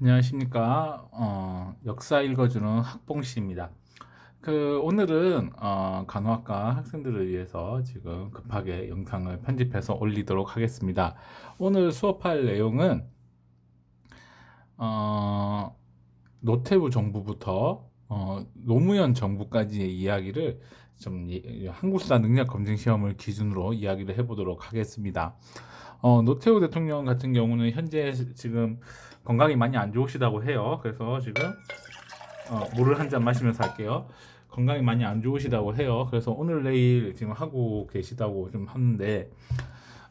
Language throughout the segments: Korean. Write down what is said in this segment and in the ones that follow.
안녕하십니까. 어, 역사 읽어주는 학봉 씨입니다. 그 오늘은 어, 간호학과 학생들을 위해서 지금 급하게 영상을 편집해서 올리도록 하겠습니다. 오늘 수업할 내용은 어, 노태우 정부부터 어, 노무현 정부까지의 이야기를 좀 이- 한국사 능력 검증 시험을 기준으로 이야기를 해보도록 하겠습니다. 어, 노태우 대통령 같은 경우는 현재 지금 건강이 많이 안 좋으시다고 해요. 그래서 지금 어, 물을 한 잔 마시면서 할게요. 건강이 많이 안 좋으시다고 해요. 그래서 오늘 내일 지금 하고 계시다고 좀 하는데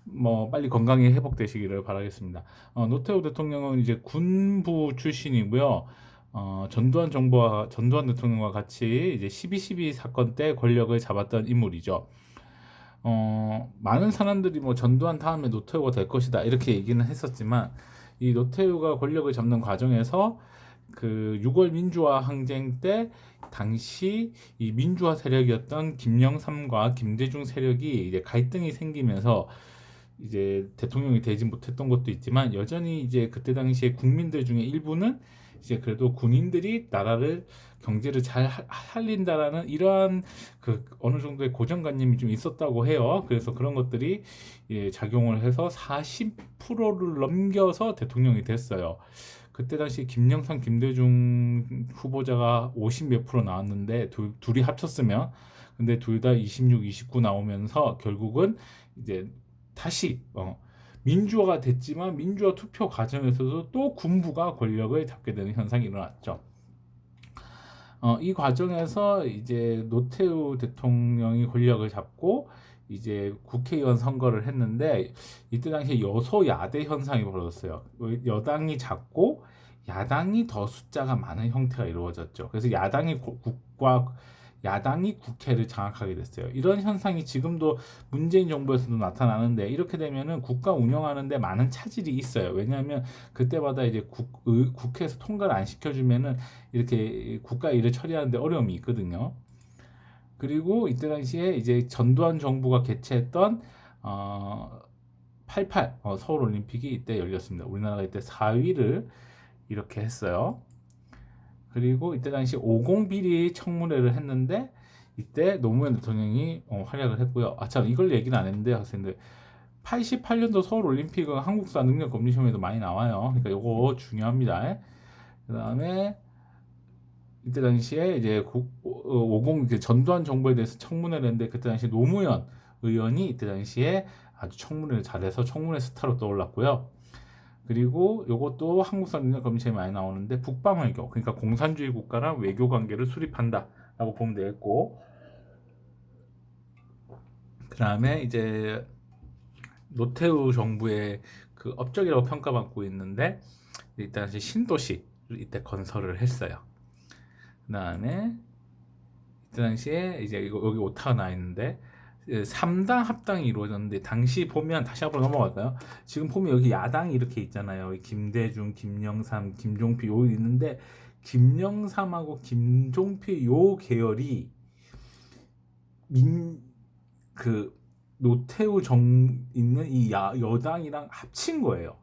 뭐 빨리 건강이 회복되시기를 바라겠습니다. 어, 노태우 대통령은 이제 군부 출신이고요. 어, 전두환 정부와 전두환 대통령과 같이 이제 12.12 사건 때 권력을 잡았던 인물이죠. 어, 많은 사람들이 뭐 전두환 다음에 노태우가 될 것이다 이렇게 얘기는 했었지만 이 노태우가 권력을 잡는 과정에서 그 6월 민주화 항쟁 때 당시 이 민주화 세력이었던 김영삼과 김대중 세력이 이제 갈등이 생기면서 이제 대통령이 되지 못했던 것도 있지만 여전히 이제 그때 당시에 국민들 중에 일부는 이제 그래도 군인들이 나라를 경제를 잘 하- 살린다라는 이러한 그 어느 정도의 고정관념이 좀 있었다고 해요. 그래서 그런 것들이 예, 작용을 해서 40%를 넘겨서 대통령이 됐어요. 그때 당시 김영삼, 김대중 후보자가 50 몇 프로 나왔는데 둘, 둘이 합쳤으면 근데 둘 다 26, 29 나오면서 결국은 이제 다시 어, 민주화가 됐지만 민주화 투표 과정에서도 또 군부가 권력을 잡게 되는 현상이 일어났죠. 어, 이 과정에서 이제 노태우 대통령이 권력을 잡고 이제 국회의원 선거를 했는데 이때 당시에 여소야대 현상이 벌어졌어요. 여당이 작고 야당이 더 숫자가 많은 형태가 이루어졌죠. 그래서 야당이 고- 국과 야당이 국회를 장악하게 됐어요. 이런 현상이 지금도 문재인 정부에서도 나타나는데 이렇게 되면은 국가 운영하는데 많은 차질이 있어요. 왜냐하면 그때마다 이제 국, 의, 국회에서 통과를 안 시켜주면은 이렇게 국가 일을 처리하는데 어려움이 있거든요. 그리고 이때 당시에 이제 전두환 정부가 개최했던 어, 88 어, 서울 올림픽이 이때 열렸습니다. 우리나라가 이때 4위를 이렇게 했어요. 그리고 이때 당시 50 비리 청문회를 했는데 이때 노무현 대통령이 어, 활약을 했고요. 아 참 이걸 얘기는 안 했는데 학생들 88년도 서울 올림픽은 한국사 능력 검증 시험에도 많이 나와요. 그러니까 이거 중요합니다. 그다음에 이때 당시에 이제 국, 어, 50그 전두환 정부에 대해서 청문회를 했는데 그때 당시 노무현 의원이 이때 당시에 아주 청문회를 잘해서 청문회 스타로 떠올랐고요. 그리고 이것도 한국사 능력 검증에 많이 나오는데 북방 외교 그러니까 공산주의 국가랑 외교 관계를 수립한다라고 보면 되겠고 그 다음에 이제 노태우 정부의 그 업적이라고 평가받고 있는데 당시 신도시 이때 건설을 했어요. 그 다음에 이때 당시에 이제 이거 여기 오타가 나 있는데 3당 합당이 이루어졌는데 당시 보면 다시 한번 넘어갈까요? 지금 보면 여기 야당이 이렇게 있잖아요. 김대중, 김영삼, 김종필 요 있는데 김영삼하고 김종필 요 계열이 민 그 노태우 정 있는 이 야, 여당이랑 합친 거예요.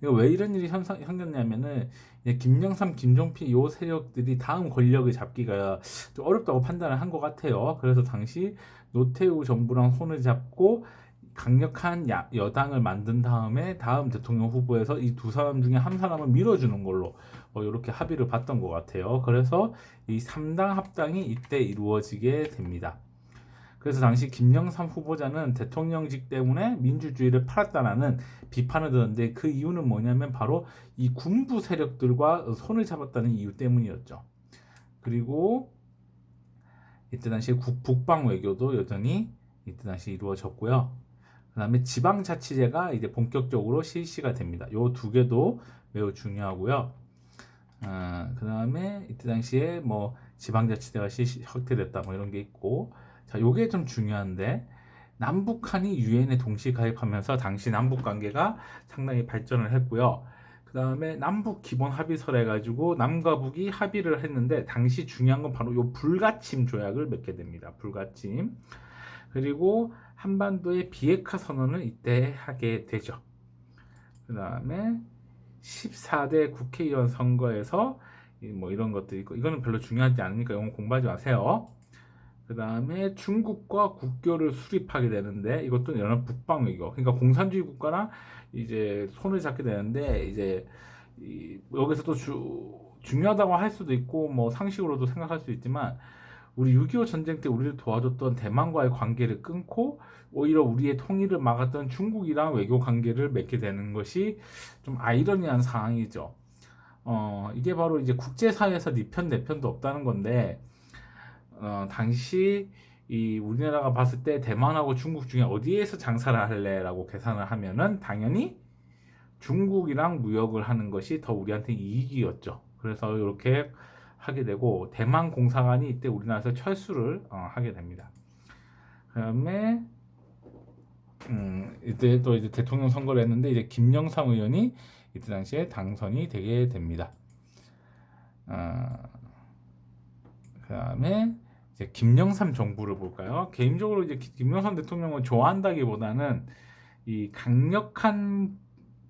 이거 왜 이런 일이 생겼냐면은 김영삼, 김종필 요 세력들이 다음 권력을 잡기가 좀 어렵다고 판단을 한 것 같아요. 그래서 당시 노태우 정부랑 손을 잡고 강력한 야, 여당을 만든 다음에 다음 대통령 후보에서 이 두 사람 중에 한 사람을 밀어주는 걸로 어, 이렇게 합의를 봤던 것 같아요. 그래서 이 3당 합당이 이때 이루어지게 됩니다. 그래서 당시 김영삼 후보자는 대통령직 때문에 민주주의를 팔았다라는 비판을 들었는데 그 이유는 뭐냐면 바로 이 군부 세력들과 손을 잡았다는 이유 때문이었죠. 그리고 이때 당시 국, 북방 외교도 여전히 이때 당시 이루어졌고요. 그 다음에 지방자치제가 이제 본격적으로 실시가 됩니다. 요 두 개도 매우 중요하고요. 아, 그다음에 이때 당시에 뭐 지방자치제가 실시 확대됐다 뭐 이런 게 있고 자, 요게 좀 중요한데 남북한이 유엔에 동시 가입하면서 당시 남북 관계가 상당히 발전을 했고요. 그 다음에 남북 기본 합의서를 해가지고 남과 북이 합의를 했는데 당시 중요한 건 바로 요 불가침 조약을 맺게 됩니다. 불가침. 그리고 한반도의 비핵화 선언을 이때 하게 되죠. 그 다음에 14대 국회의원 선거에서 이뭐 이런 것도 있고 이거는 별로 중요하지 않으니까 영어 공부하지 마세요. 그 다음에 중국과 국교를 수립하게 되는데 이것도 연합 북방 외교. 그러니까 공산주의 국가랑 이제 손을 잡게 되는데 이제 이 여기서도 주, 중요하다고 할 수도 있고 뭐 상식으로도 생각할 수 있지만 우리 6.25 전쟁 때 우리를 도와줬던 대만과의 관계를 끊고 오히려 우리의 통일을 막았던 중국이랑 외교 관계를 맺게 되는 것이 좀 아이러니한 상황이죠. 어, 이게 바로 이제 국제사회에서 네 편, 내 편도 없다는 건데, 어, 당시 이 우리나라가 봤을 때 대만하고 중국 중에 어디에서 장사를 할래라고 계산을 하면은 당연히 중국이랑 무역을 하는 것이 더 우리한테 이익이었죠. 그래서 이렇게 하게 되고 대만 공사관이 이때 우리나라에서 철수를 어, 하게 됩니다. 그다음에 음, 이때 또 이제 대통령 선거를 했는데 이제 김영삼 의원이 이때 당시에 당선이 되게 됩니다. 어, 그다음에 이제 김영삼 정부를 볼까요? 개인적으로 이제 김영삼 대통령을 좋아한다기보다는 이 강력한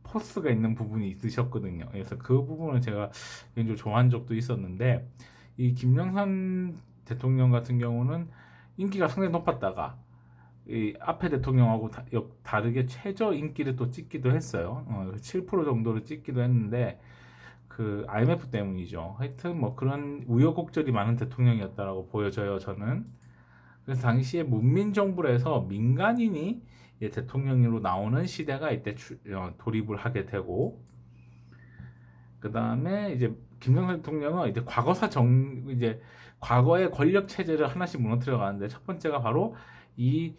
포스가 있는 부분이 있으셨거든요. 그래서 그 부분을 제가 개인적으로 좋아한 적도 있었는데 이 김영삼 대통령 같은 경우는 인기가 상당히 높았다가 이 앞에 대통령하고 다, 역, 다르게 최저 인기를 또 찍기도 했어요. 어, 7% 정도를 찍기도 했는데 그 IMF 때문이죠. 하여튼 뭐 그런 우여곡절이 많은 대통령이었다라고 보여져요. 저는 그래서 당시에 문민 정부를 해서 민간인이 대통령으로 나오는 시대가 이때 주, 어, 돌입을 하게 되고 그 다음에 이제 김정은 대통령은 이제 과거사 정 이제 과거의 권력 체제를 하나씩 무너뜨려 가는데 첫 번째가 바로 이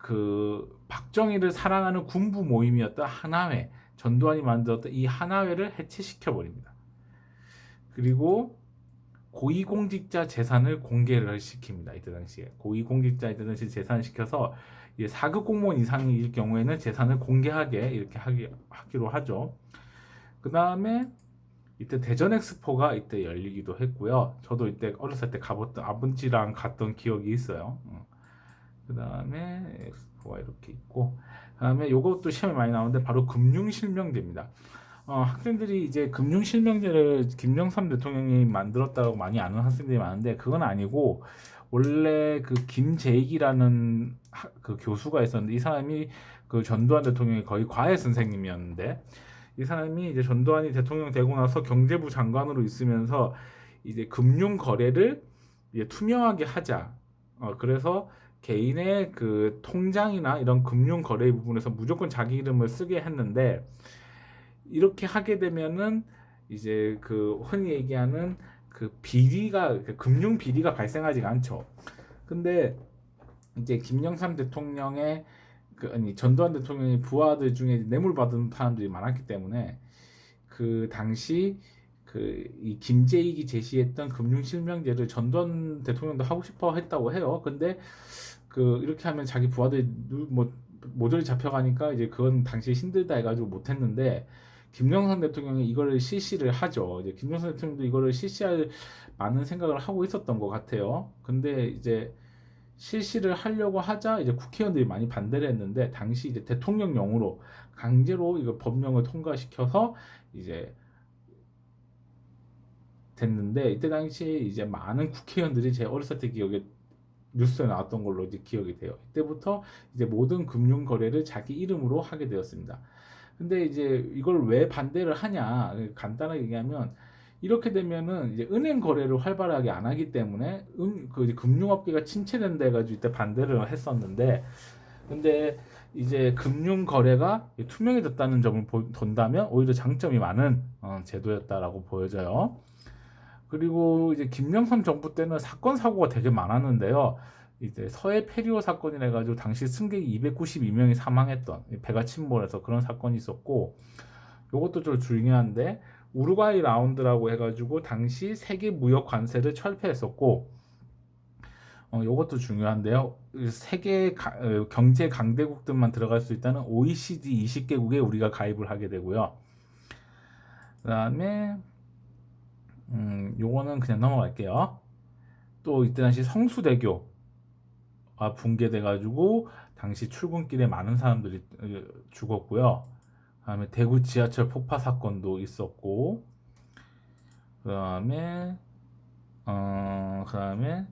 그 박정희를 사랑하는 군부 모임이었던 하나회 전두환이 만들었던 이 하나회를 해체시켜 버립니다. 그리고 고위공직자 재산을 공개를 시킵니다. 이때 당시에 고위공직자 이때 당시 재산을 시켜서 이제 4급 공무원 이상일 경우에는 재산을 공개하게 이렇게 하기, 하기로 하죠. 그 다음에 이때 대전 엑스포가 이때 열리기도 했고요. 저도 이때 어렸을 때 가봤던 아버지랑 갔던 기억이 있어요. 그 다음에 엑스포가 이렇게 있고, 그 다음에 이것도 시험에 많이 나오는데 바로 금융실명제입니다. 어, 학생들이 이제 금융 실명제를 김영삼 대통령이 만들었다고 많이 아는 학생들이 많은데 그건 아니고 원래 그 김재익이라는 하, 그 교수가 있었는데 이 사람이 그 전두환 대통령이 거의 과외 선생님이었는데 이 사람이 이제 전두환이 대통령 되고 나서 경제부 장관으로 있으면서 이제 금융 거래를 이제 투명하게 하자. 어, 그래서 개인의 그 통장이나 이런 금융 거래 부분에서 무조건 자기 이름을 쓰게 했는데 이렇게 하게 되면은 이제 그 흔히 얘기하는 그 비리가 그 금융 비리가 발생하지가 않죠. 근데 이제 김영삼 대통령의 그 아니 전두환 대통령의 부하들 중에 뇌물 받은 사람들이 많았기 때문에 그 당시 그 이 김재익이 제시했던 금융 실명제를 전두환 대통령도 하고 싶어 했다고 해요. 근데 그 이렇게 하면 자기 부하들 뭐 모조리 잡혀가니까 이제 그건 당시 힘들다 해가지고 못했는데 김영삼 대통령이 이거를 실시를 하죠. 이제 김영삼 대통령도 이거를 실시할 많은 생각을 하고 있었던 것 같아요. 근데 이제 실시를 하려고 하자 이제 국회의원들이 많이 반대를 했는데 당시 이제 대통령령으로 강제로 이거 법령을 통과시켜서 이제 됐는데 이때 당시에 이제 많은 국회의원들이 제 어렸을 때 기억에 뉴스에 나왔던 걸로 이제 기억이 돼요. 이때부터 이제 모든 금융 거래를 자기 이름으로 하게 되었습니다. 근데 이제 이걸 왜 반대를 하냐 간단하게 얘기하면 이렇게 되면은 이제 은행 거래를 활발하게 안 하기 때문에 음, 그 금융업계가 침체된다 해가지고 이때 반대를 했었는데 근데 이제 금융 거래가 투명해졌다는 점을 본다면 오히려 장점이 많은 어, 제도였다라고 보여져요. 그리고 이제 김영삼 정부 때는 사건 사고가 되게 많았는데요. 이제 서해 페리오 사건이라 해가지고 당시 승객 292명이 사망했던 배가 침몰해서 그런 사건이 있었고 이것도 좀 중요한데 우루과이 라운드라고 해가지고 당시 세계 무역 관세를 철폐했었고 어, 요것도 중요한데요. 세계 가, 어, 경제 강대국들만 들어갈 수 있다는 OECD 20개국에 우리가 가입을 하게 되고요. 그다음에 음, 요거는 그냥 넘어갈게요. 또 이때 당시 성수대교 붕괴돼 가지고 당시 출근길에 많은 사람들이 어, 죽었고요. 그다음에 대구 지하철 폭파 사건도 있었고 그다음에 어 그다음에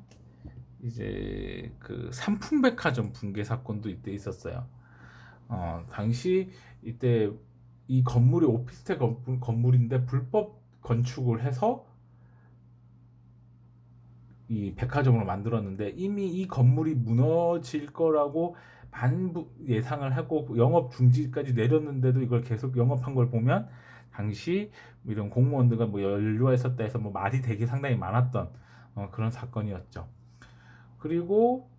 이제 그 삼풍백화점 붕괴 사건도 이때 있었어요. 어 당시 이때 이 건물이 오피스텔 건물, 건물인데 불법 건축을 해서 이 백화점으로 만들었는데 이미 이 건물이 무너질 거라고 많은 부- 예상을 하고 영업 중지까지 내렸는데도 이걸 계속 영업한 걸 보면 당시 이런 공무원들과 뭐 연루가 있었다 해서 뭐 말이 되게 상당히 많았던 어, 그런 사건이었죠. 그리고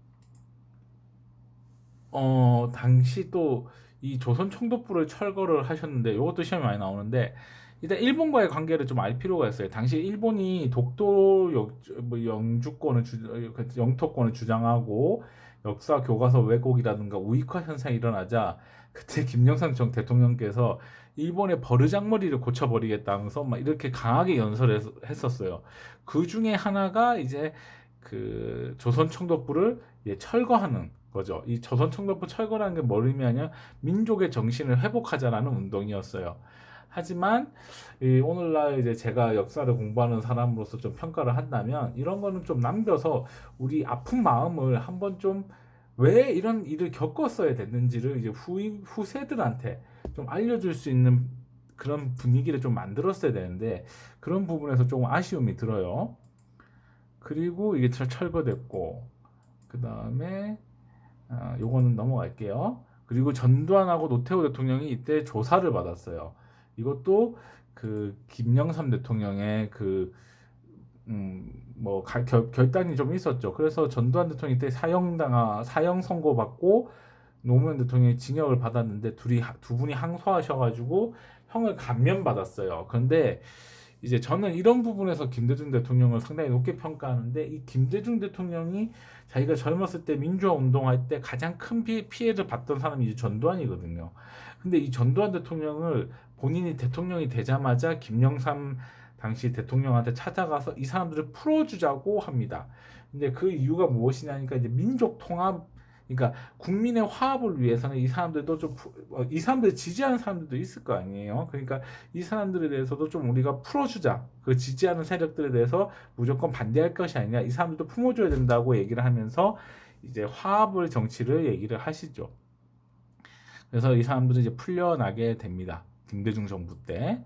어 당시 또 이 조선 총독부를 철거를 하셨는데 이것도 시험에 많이 나오는데 일단 일본과의 관계를 좀 알 필요가 있어요. 당시 일본이 독도 역, 뭐 영주권을 주, 그 영토권을 주장하고 역사 교과서 왜곡이라든가 우익화 현상이 일어나자 그때 김영삼 전 대통령께서 일본의 버르장머리를 고쳐버리겠다면서 막 이렇게 강하게 연설했었어요. 그 중에 하나가 이제 그 조선 총독부를 철거하는 거죠. 이 조선 총독부 철거라는 게 뭘 의미하냐? 민족의 정신을 회복하자라는 운동이었어요. 하지만 이 오늘날 이제 제가 역사를 공부하는 사람으로서 좀 평가를 한다면 이런 거는 좀 남겨서 우리 아픈 마음을 한번 좀 왜 이런 일을 겪었어야 됐는지를 이제 후 후세들한테 좀 알려줄 수 있는 그런 분위기를 좀 만들었어야 되는데 그런 부분에서 조금 아쉬움이 들어요. 그리고 이게 철- 철거됐고 그 다음에 아, 요거는 넘어갈게요. 그리고 전두환하고 노태우 대통령이 이때 조사를 받았어요. 이것도 그 김영삼 대통령의 그 음, 뭐 가- 결, 결단이 좀 있었죠. 그래서 전두환 대통령이 때 사형당하 사형 선고 받고 노무현 대통령이 징역을 받았는데 둘이 하- 두 분이 항소하셔가지고 형을 감면 받았어요. 그런데 이제 저는 이런 부분에서 김대중 대통령을 상당히 높게 평가하는데 이 김대중 대통령이 자기가 젊었을 때 민주화 운동할 때 가장 큰 피, 피해 를 봤던 사람이 이제 전두환이거든요. 근데 이 전두환 대통령을 본인이 대통령이 되자마자 김영삼 당시 대통령한테 찾아가서 이 사람들을 풀어주자고 합니다. 근데 그 이유가 무엇이냐니까 이제 민족 통합, 그러니까 국민의 화합을 위해서는 이 사람들도 좀, 푸- 어, 이 사람들 지지하는 사람들도 있을 거 아니에요. 그러니까 이 사람들에 대해서도 좀 우리가 풀어주자. 그 지지하는 세력들에 대해서 무조건 반대할 것이 아니라 이 사람들도 품어줘야 된다고 얘기를 하면서 이제 화합을 정치를 얘기를 하시죠. 그래서 이 사람들이 이제 풀려나게 됩니다. 김대중 정부 때.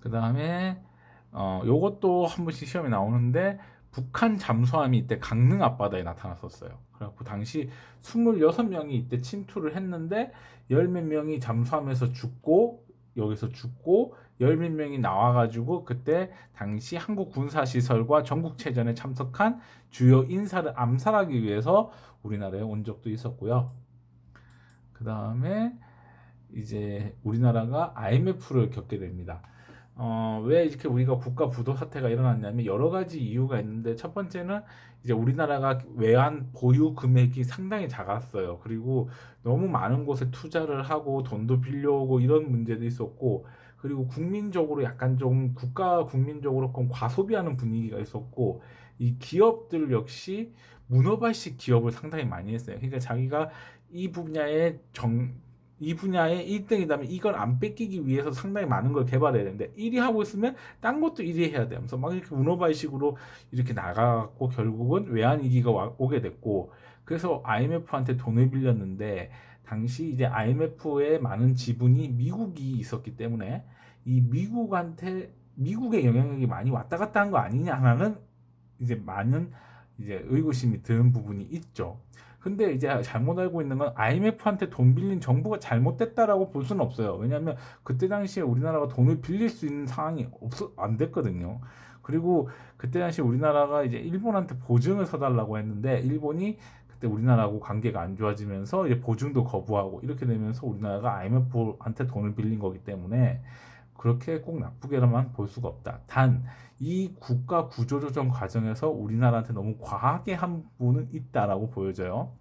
그 다음에 어 요것도 한 번씩 시험에 나오는데 북한 잠수함이 이때 강릉 앞바다에 나타났었어요. 그래갖고 당시 26명이 이때 침투를 했는데 열 몇 명이 잠수함에서 죽고 여기서 죽고 열 몇 명이 나와가지고 그때 당시 한국 군사시설과 전국체전에 참석한 주요 인사를 암살하기 위해서 우리나라에 온 적도 있었고요. 그 다음에 이제 우리나라가 IMF를 겪게 됩니다. 어, 왜 이렇게 우리가 국가 부도 사태가 일어났냐면 여러 가지 이유가 있는데 첫 번째는 이제 우리나라가 외환 보유 금액이 상당히 작았어요. 그리고 너무 많은 곳에 투자를 하고 돈도 빌려오고 이런 문제도 있었고 그리고 국민적으로 약간 좀 국가 국민적으로 좀 과소비하는 분위기가 있었고 이 기업들 역시 문어발식 기업을 상당히 많이 했어요. 그러니까 자기가 이 분야의 정, 이 분야의 1등이라면 이걸 안 뺏기기 위해서 상당히 많은 걸 개발해야 되는데 1위 하고 있으면 딴 것도 1위 해야 돼. 하면서 막 이렇게 문어발식으로 이렇게 나가고 결국은 외환 위기가 와- 오게 됐고 그래서 IMF한테 돈을 빌렸는데 당시 이제 IMF의 많은 지분이 미국이 있었기 때문에 이 미국한테 미국의 영향력이 많이 왔다 갔다 한 거 아니냐 하는 이제 많은 이제 의구심이 드는 부분이 있죠. 근데 이제 잘못 알고 있는 건 IMF한테 돈 빌린 정부가 잘못됐다라고 볼 수는 없어요. 왜냐하면 그때 당시에 우리나라가 돈을 빌릴 수 있는 상황이 없어 안 됐거든요. 그리고 그때 당시 우리나라가 이제 일본한테 보증을 서달라고 했는데 일본이 그때 우리나라하고 관계가 안 좋아지면서 이제 보증도 거부하고 이렇게 되면서 우리나라가 IMF한테 돈을 빌린 거기 때문에 그렇게 꼭 나쁘게만 볼 수가 없다. 단 이 국가 구조조정 과정에서 우리나라한테 너무 과하게 한 부분은 있다라고 보여져요.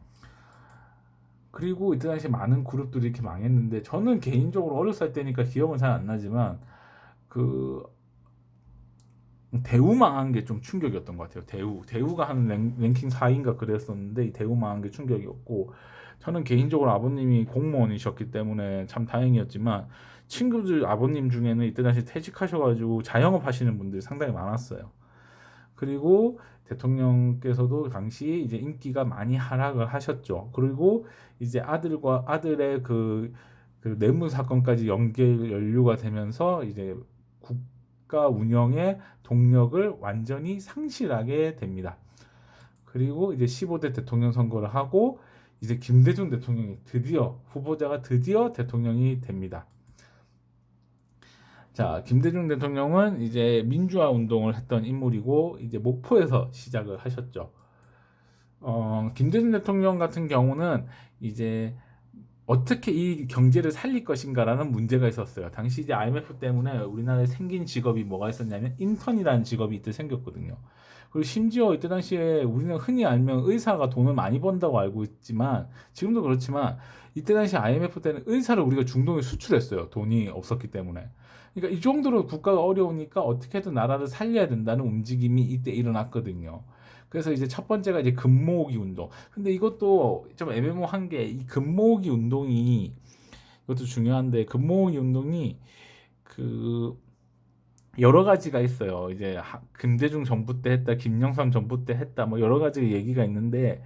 그리고 이때 당시 많은 그룹들이 이렇게 망했는데 저는 개인적으로 어렸을 때니까 기억은 잘 안 나지만 그 대우 망한 게 좀 충격이었던 것 같아요. 대우 대우가 하는 랭, 랭킹 4위인가 그랬었는데 이 대우 망한 게 충격이었고 저는 개인적으로 아버님이 공무원이셨기 때문에 참 다행이었지만 친구들 아버님 중에는 이때 당시 퇴직하셔가지고 자영업 하시는 분들이 상당히 많았어요. 그리고 대통령께서도 당시 이제 인기가 많이 하락을 하셨죠. 그리고 이제 아들과 아들의 그, 그 뇌물 사건까지 연결 연루가 되면서 이제 국가 운영의 동력을 완전히 상실하게 됩니다. 그리고 이제 15대 대통령 선거를 하고 이제 김대중 대통령이 드디어 후보자가 드디어 대통령이 됩니다. 자, 김대중 대통령은 이제 민주화 운동을 했던 인물이고 이제 목포에서 시작을 하셨죠. 어, 김대중 대통령 같은 경우는 이제 어떻게 이 경제를 살릴 것인가라는 문제가 있었어요. 당시 이제 IMF 때문에 우리나라에 생긴 직업이 뭐가 있었냐면 인턴이라는 직업이 이때 생겼거든요. 그리고 심지어 이때 당시에 우리는 흔히 알면 의사가 돈을 많이 번다고 알고 있지만 지금도 그렇지만 이때 당시 IMF 때는 의사를 우리가 중동에 수출했어요. 돈이 없었기 때문에. 그러니까 이 정도로 국가가 어려우니까 어떻게든 나라를 살려야 된다는 움직임이 이때 일어났거든요. 그래서 이제 첫 번째가 이제 금모으기 운동. 근데 이것도 좀 애매모호한 게 이 금모으기 운동이 이것도 중요한데 금모으기 운동이 그 여러 가지가 있어요. 이제 하- 김대중 정부 때 했다, 김영삼 정부 때 했다, 뭐 여러 가지 얘기가 있는데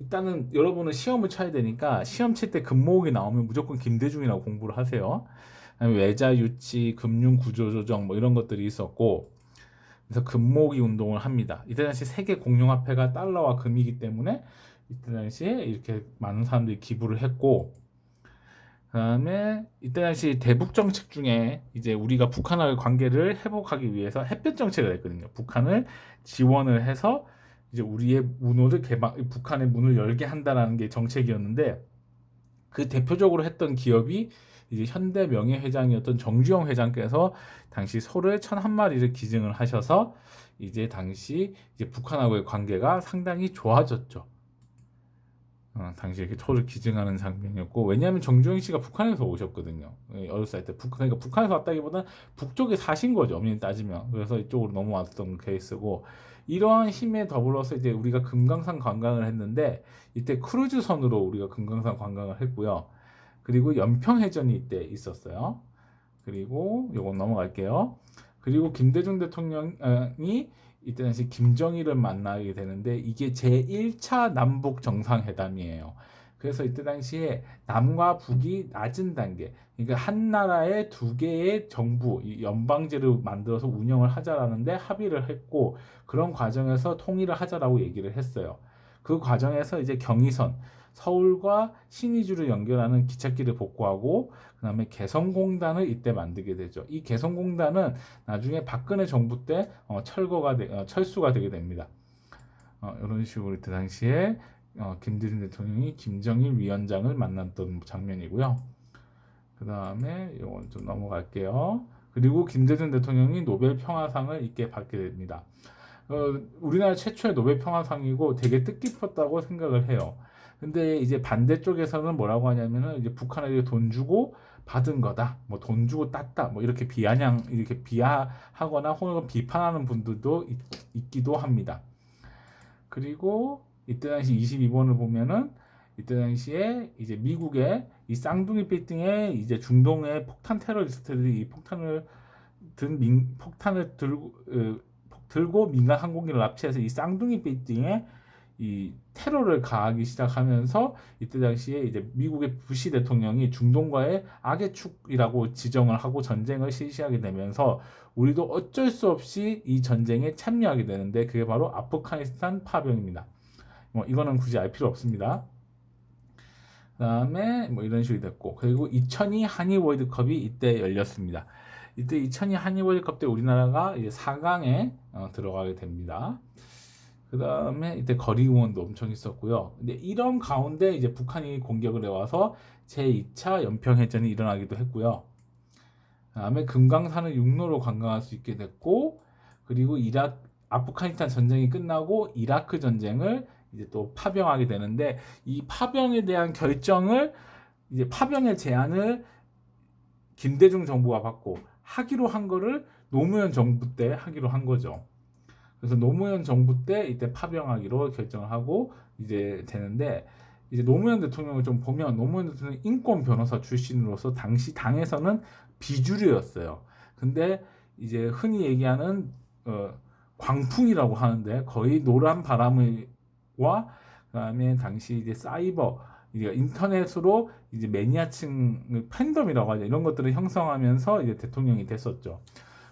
일단은 여러분은 시험을 쳐야 되니까 시험 칠 때 금모으기 나오면 무조건 김대중이라고 공부를 하세요. 외자 유치, 금융 구조 조정 뭐 이런 것들이 있었고 그래서 금모으기 운동을 합니다. 이때 당시 세계 공용화폐가 달러와 금이기 때문에 이때 당시에 이렇게 많은 사람들이 기부를 했고 그다음에 이때 당시 대북 정책 중에 이제 우리가 북한과의 관계를 회복하기 위해서 햇볕 정책을 했거든요. 북한을 지원을 해서 이제 우리의 문호를 개방, 북한의 문을 열게 한다라는 게 정책이었는데 그 대표적으로 했던 기업이 이제 현대 명예회장이었던 정주영 회장께서 당시 소를 천한 마리를 기증을 하셔서 이제 당시 이제 북한하고의 관계가 상당히 좋아졌죠. 어, 당시 이렇게 소를 기증하는 장면이었고 왜냐하면 정주영 씨가 북한에서 오셨거든요. 예, 어렸을 때 북한 그러니까 북한에서 왔다기보다 북쪽에 사신 거죠. 엄연히 따지면 그래서 이쪽으로 넘어왔던 케이스고 이러한 힘에 더불어서 이제 우리가 금강산 관광을 했는데 이때 크루즈선으로 우리가 금강산 관광을 했고요. 그리고 연평해전이 이때 있었어요. 그리고 요건 넘어갈게요. 그리고 김대중 대통령이 이때 당시 김정일을 만나게 되는데 이게 제1차 남북 정상회담이에요. 그래서 이때 당시에 남과 북이 낮은 단계, 그러니까 한 나라의 두 개의 정부, 이 연방제를 만들어서 운영을 하자라는데 합의를 했고 그런 과정에서 통일을 하자라고 얘기를 했어요. 그 과정에서 이제 경의선, 서울과 신의주를 연결하는 기찻길을 복구하고 그다음에 개성공단을 이때 만들게 되죠. 이 개성공단은 나중에 박근혜 정부 때 어, 철거가 되, 어, 철수가 되게 됩니다. 어, 이런 식으로 이때 당시에 어, 김대중 대통령이 김정일 위원장을 만났던 장면이고요. 그 다음에 이건 좀 넘어갈게요. 그리고 김대중 대통령이 노벨 평화상을 이때 받게 됩니다. 어, 우리나라 최초의 노벨 평화상이고 되게 뜻깊었다고 생각을 해요. 근데 이제 반대쪽에서는 뭐라고 하냐면은 이제 북한에게 돈 주고 받은 거다. 뭐 돈 주고 땄다. 뭐 이렇게 비아냥 이렇게 비하하거나 혹은 비판하는 분들도 있, 있기도 합니다. 그리고 이때 당시 22번을 보면은 이때 당시에 이제 미국의 이 쌍둥이 빌딩에 이제 중동의 폭탄 테러리스트들이 이 폭탄을 든 민, 폭탄을 들고 어, 들고 민간 항공기를 납치해서 이 쌍둥이 빌딩에 이 테러를 가하기 시작하면서 이때 당시에 이제 미국의 부시 대통령이 중동과의 악의 축이라고 지정을 하고 전쟁을 실시하게 되면서 우리도 어쩔 수 없이 이 전쟁에 참여하게 되는데 그게 바로 아프가니스탄 파병입니다. 뭐 이거는 굳이 알 필요 없습니다. 그다음에 뭐 이런 식이 됐고 그리고 2002 한일 월드컵이 이때 열렸습니다. 이때 2002 한일 월드컵 때 우리나라가 이제 4강에 어, 들어가게 됩니다. 그 다음에 이때 거리 응원도 엄청 있었고요. 근데 이런 가운데 이제 북한이 공격을 해와서 제2차 연평해전이 일어나기도 했고요. 그 다음에 금강산을 육로로 관광할 수 있게 됐고 그리고 이라 아프가니스탄 전쟁이 끝나고 이라크 전쟁을 이제 또 파병하게 되는데 이 파병에 대한 결정을 이제 파병의 제안을 김대중 정부가 받고 하기로 한 거를 노무현 정부 때 하기로 한 거죠. 그래서 노무현 정부 때 이때 파병하기로 결정을 하고 이제 되는데 이제 노무현 대통령을 좀 보면 노무현 대통령 인권 변호사 출신으로서 당시 당에서는 비주류였어요. 근데 이제 흔히 얘기하는 어, 광풍이라고 하는데 거의 노란 바람과 그다음에 당시 이제 사이버 이제 인터넷으로 이제 매니아층 팬덤이라고 하죠 이런 것들을 형성하면서 이제 대통령이 됐었죠.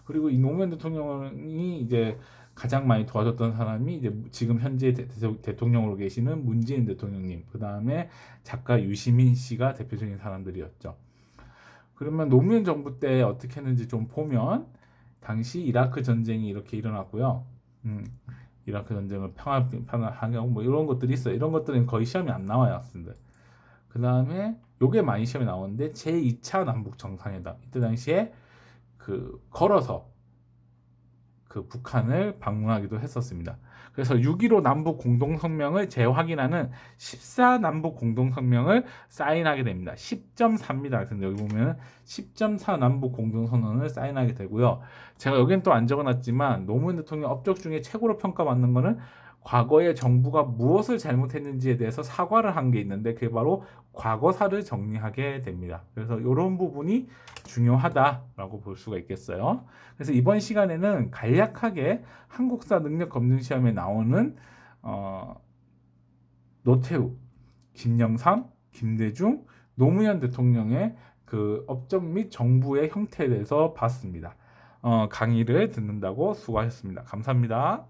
그리고 이 노무현 대통령이 이제 가장 많이 도와줬던 사람이 이제 지금 현재 대, 통령으로 계시는 문재인 대통령님, 그 다음에 작가 유시민 씨가 대표적인 사람들이었죠. 그러면 노무현 정부 때 어떻게 했는지 좀 보면 당시 이라크 전쟁이 이렇게 일어났고요. 음, 이라크 전쟁을 평화 평화하게 하고 뭐 이런 것들이 있어요. 이런 것들은 거의 시험이 안 나와요. 그 다음에 요게 많이 시험에 나오는데 제 2차 남북 정상회담 이때 당시에 그 걸어서 그 북한을 방문하기도 했었습니다. 그래서 6.15 남북 공동성명을 재확인하는 14 남북 공동성명을 사인하게 됩니다. 10.4입니다. 근데 여기 보면 10.4 남북 공동선언을 사인하게 되고요. 제가 여기는 또 안 적어놨지만 노무현 대통령 업적 중에 최고로 평가받는 거는 과거에 정부가 무엇을 잘못했는지에 대해서 사과를 한 게 있는데 그게 바로 과거사를 정리하게 됩니다. 그래서 이런 부분이 중요하다라고 볼 수가 있겠어요. 그래서 이번 시간에는 간략하게 한국사 능력 검증 시험에 나오는 어, 노태우, 김영삼, 김대중, 노무현 대통령의 그 업적 및 정부의 형태에 대해서 봤습니다. 어, 강의를 듣는다고 수고하셨습니다. 감사합니다.